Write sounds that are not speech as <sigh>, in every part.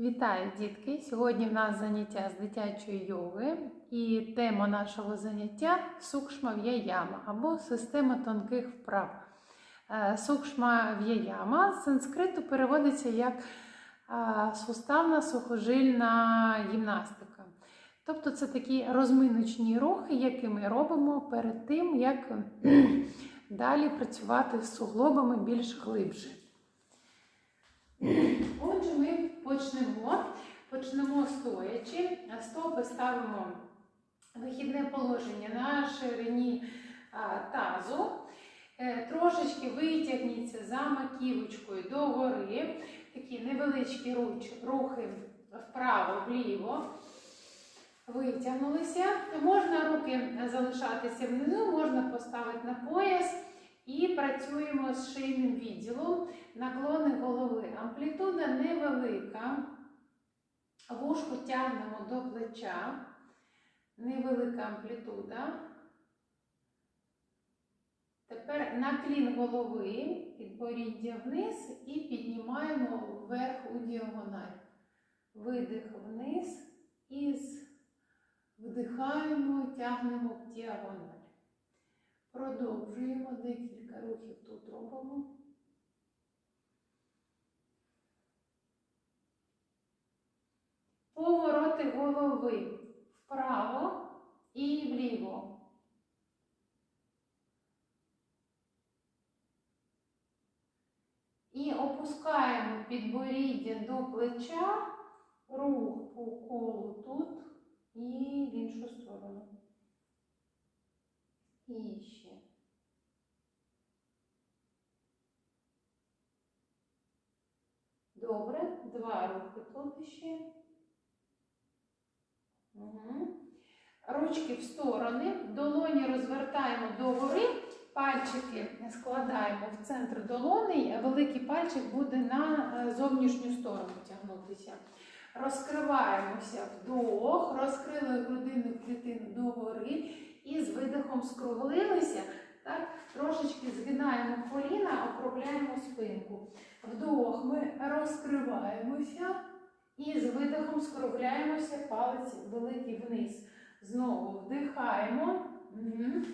Вітаю, дітки! Сьогодні в нас заняття з дитячої йоги, і тема нашого заняття сукшма в'яяма або система тонких вправ. Е, Сукшма в'яяма з санскриту переводиться як е, суставна сухожильна гімнастика. Тобто це такі розминочні рухи, які ми робимо перед тим, як <clears throat> далі працювати з суглобами більш глибше. Отже, ми почнемо. Почнемо стоячи. Стопи ставимо вихідне положення на ширині тазу. Е, Трошечки витягніться за маківочкою догори. Такі невеличкі рухи вправо, вліво. Витягнулися. Можна руки залишатися внизу, можна поставити на пояс. І працюємо з шийним відділом наклони голови. Амплітуда невелика. Вушку тягнемо до плеча. Невелика амплітуда. Тепер наклін голови, підборіддя вниз і піднімаємо вверх у діагональ. Видих вниз і вдихаємо, тягнемо в діагональ. Продовжуємо декілька рухів тут робимо. Повороти голови вправо і вліво. І опускаємо підборіддя до плеча, рух по колу тут і в іншу сторону. І ще. Добре, два рухи тут ще. Угу. Ручки в сторони, долоні розвертаємо догори, пальчики складаємо в центр долони, а великий пальчик буде на е, зовнішню сторону тягнутися. Розкриваємося вдох, розкрили грудину клітину догори і з видихом скруглилися. Так, трошечки згинаємо коліна, округляємо спинку. Вдох ми розкриваємося. І з видихом скругляємося палець великий вниз. Знову вдихаємо. Угу.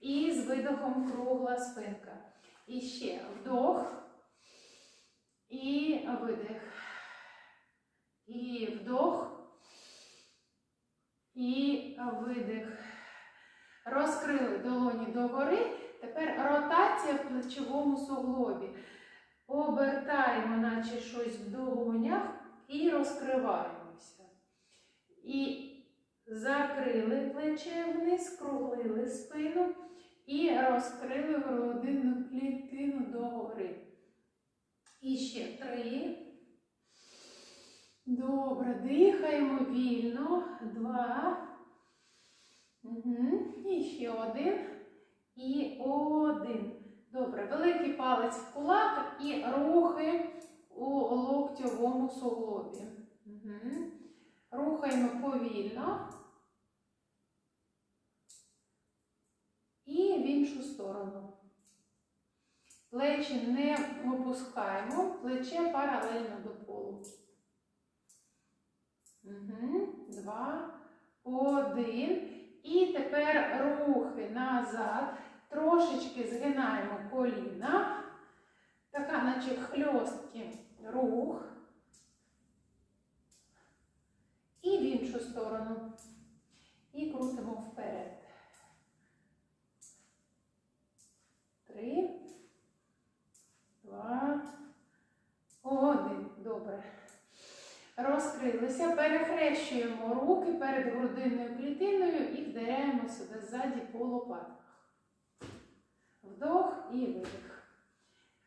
І з видихом кругла спинка. І ще вдох. І видих. І вдох. І видих. Розкрили долоні догори. Тепер ротація в плечовому суглобі. Обертаємо, наче щось в долонях. І розкриваємося. І закрили плече вниз, скруглили спину і розкрили грудинну клітину догори. І ще три. Добре, дихаємо вільно. Два. Угу. І ще один. І один. Добре, великий палець в кулак і рухи у локтьовому суглобі. Угу. Рухаємо повільно і в іншу сторону. Плечі не опускаємо, плече паралельно до полу. Угу. Два, один. І тепер рухи назад. Трошечки згинаємо коліна. Така, наче хльосткий рух. І в іншу сторону. І крутимо вперед. Три. Два. Один. Добре. Розкрилися. Перехрещуємо руки перед грудинною клітиною і вдаряємо себе ззаді по лопатках. Вдох і видих.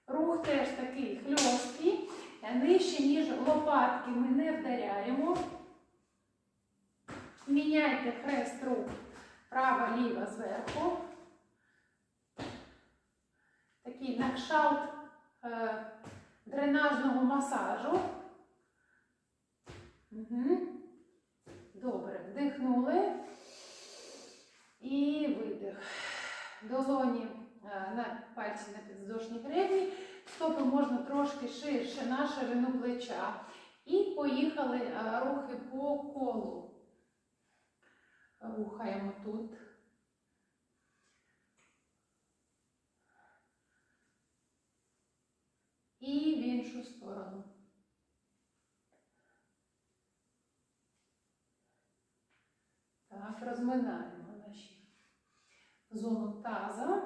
Рух теж такий хльосткий, нижче, ніж лопатки ми не вдаряємо. Міняйте хрест рук права, ліва зверху. Такий накшалт е, дренажного масажу. Добре, вдихнули і видих. Долоні е, на пальці на підвздошній гребні. Стопи можна трошки ширше на ширину плеча. І поїхали е, рухи по колу. Рухаємо тут. І в іншу сторону. Так, розминаємо наші зону таза,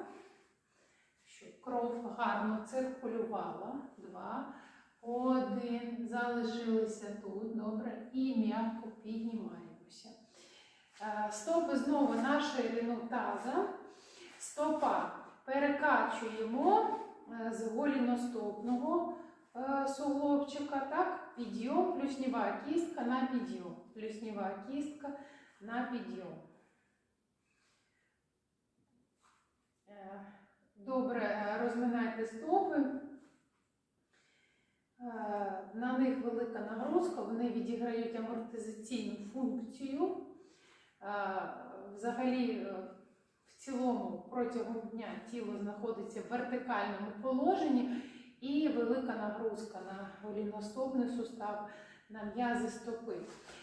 щоб кров гарно циркулювала. Два. Один. Залишилися тут. Добре. І м'яко піднімаємося. Е, Стопи знову на ширину таза. Стопа перекачуємо е, з голіностопного е, суглобчика. Так, підйом, плюснєва кістка на підйом. Плюснєва кістка на підйом. Е, Добре, е, розминайте стопи. Е, На них велика нагрузка, вони відіграють амортизаційну функцію. Взагалі, в цілому протягом дня тіло знаходиться в вертикальному положенні і велика нагрузка на голіностопний сустав, на м'язи стопи.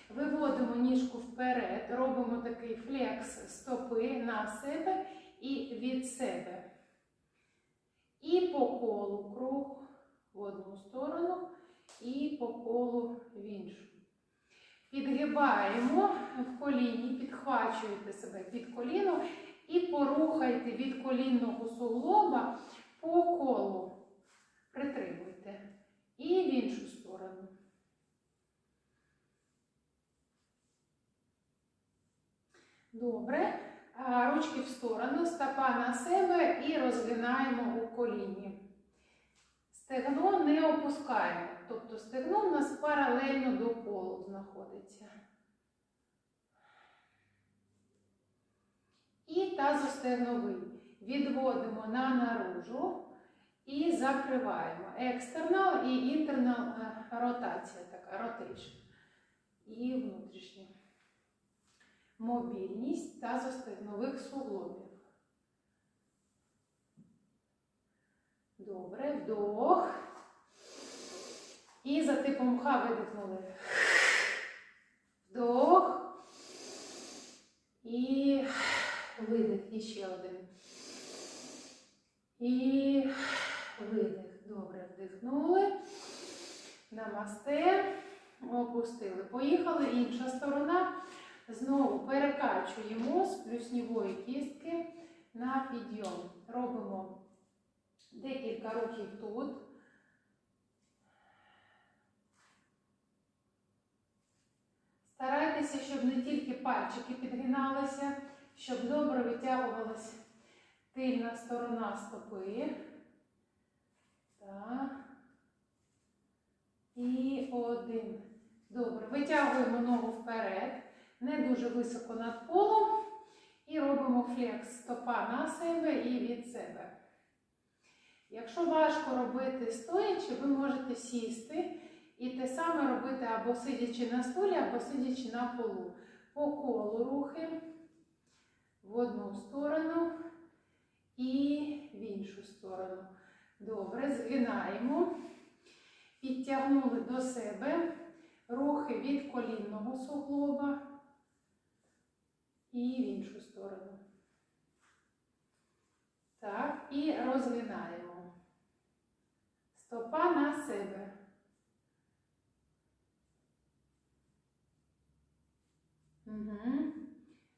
Виводимо ніжку вперед, робимо такий флекс стопи на себе і від себе. І по колу круг в одну сторону, і по колу в іншу. Підгибаємо в коліні, підхвачуєте себе під коліно і порухайте від колінного суглоба по колу. Притримуйте. І в іншу сторону. Добре. Ручки в сторону, стопа на себе і розгинаємо у коліні. Стегно не опускаємо, тобто стегно у нас паралельно до полу знаходиться. І тазостегновий. Відводимо на наружу і закриваємо. Екстернал і інтернал е, ротація така, ротейшн. І внутрішня. Мобільність тазостегнових суглобів. Добре, вдох. І за типом Х видихнули. Вдох. І видих. І ще один. І видих. Добре, вдихнули. Намасте. Опустили. Поїхали. Інша сторона. Знову перекачуємо з плюснівої кістки на підйом. Робимо декілька рухів тут. Старайтеся, щоб не тільки пальчики підгиналися, щоб добре витягувалася тильна сторона стопи. Так. І один. Добре. Витягуємо ногу вперед, не дуже високо над полом. І робимо флекс стопа на себе і від себе. Якщо важко робити стоячи, ви можете сісти і те саме робити або сидячи на столі, або сидячи на полу. По колу рухи в одну сторону і в іншу сторону. Добре, згинаємо. Підтягнули до себе рухи від колінного суглоба і в іншу сторону. Так, і розгинаємо. Стопа на себе. Угу.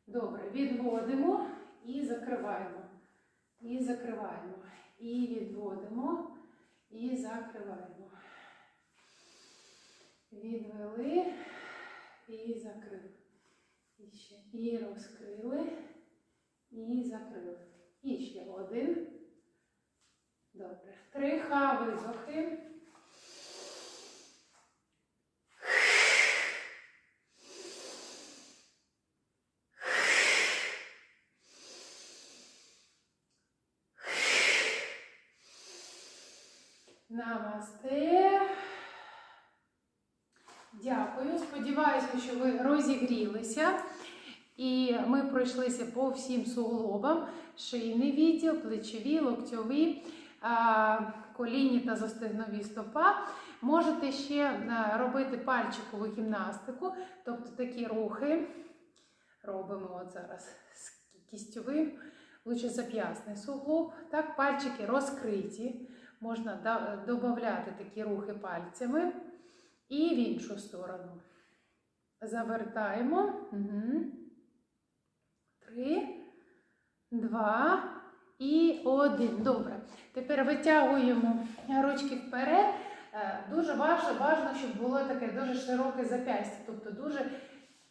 Добре, відводимо і закриваємо. І закриваємо. І відводимо, і закриваємо. Відвели і закрили. І. І розкрили, і закрили. І ще один. Добре. Три ха видохи. Намасте. Дякую. Сподіваюся, що ви розігрілися. І ми пройшлися по всім суглобам: шийний відділ, плечові, локтьові, а, колінні та застигнові стопа. Можете ще е, робити пальчикову гімнастику, тобто такі рухи. Робимо от зараз з кістьовим, лучезап'ясний суглоб. Так, пальчики розкриті. Можна додати такі рухи пальцями. І в іншу сторону. Завертаємо. Угу. Три, два і один. Добре. Тепер витягуємо ручки вперед. Е, Дуже важливо, щоб було таке дуже широке зап'ястя, тобто дуже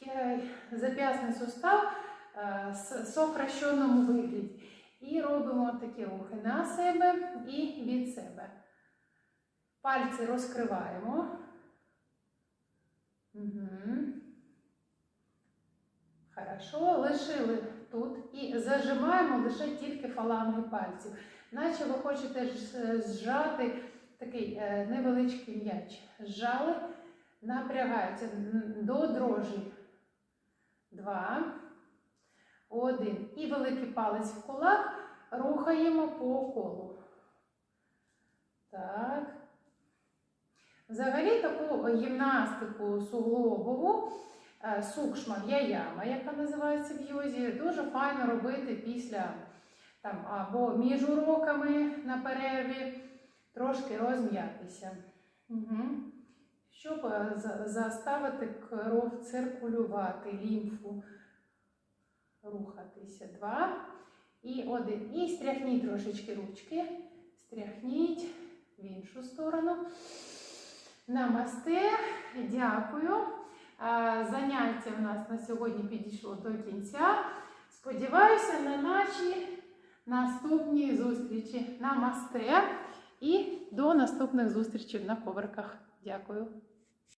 е, зап'ясний сустав е, з сокращеному вигляді. І робимо такі рухи на себе і від себе. Пальці розкриваємо. Угу. Хорошо, лишили тут і зажимаємо лише тільки фаланги пальців. Наче ви хочете зжати такий е, невеличкий м'яч. Зжали, напрягаються до дрожі. Два. Один. І великий палець в кулак рухаємо по колу. Так. Взагалі таку гімнастику суглобову, е, сукшма в'яяма, яка називається в йозі, дуже файно робити після там, або між уроками на перерві, трошки розм'ятися. Угу. Щоб е, заставити кров циркулювати, лімфу рухатися. Два. І один. І стряхніть трошечки ручки. Стряхніть в іншу сторону. Намасте, дякую. Заняття в нас на сьогодні підійшло до кінця. Сподіваюся на наші наступні зустрічі. Намасте і до наступних зустрічей на коверках. Дякую.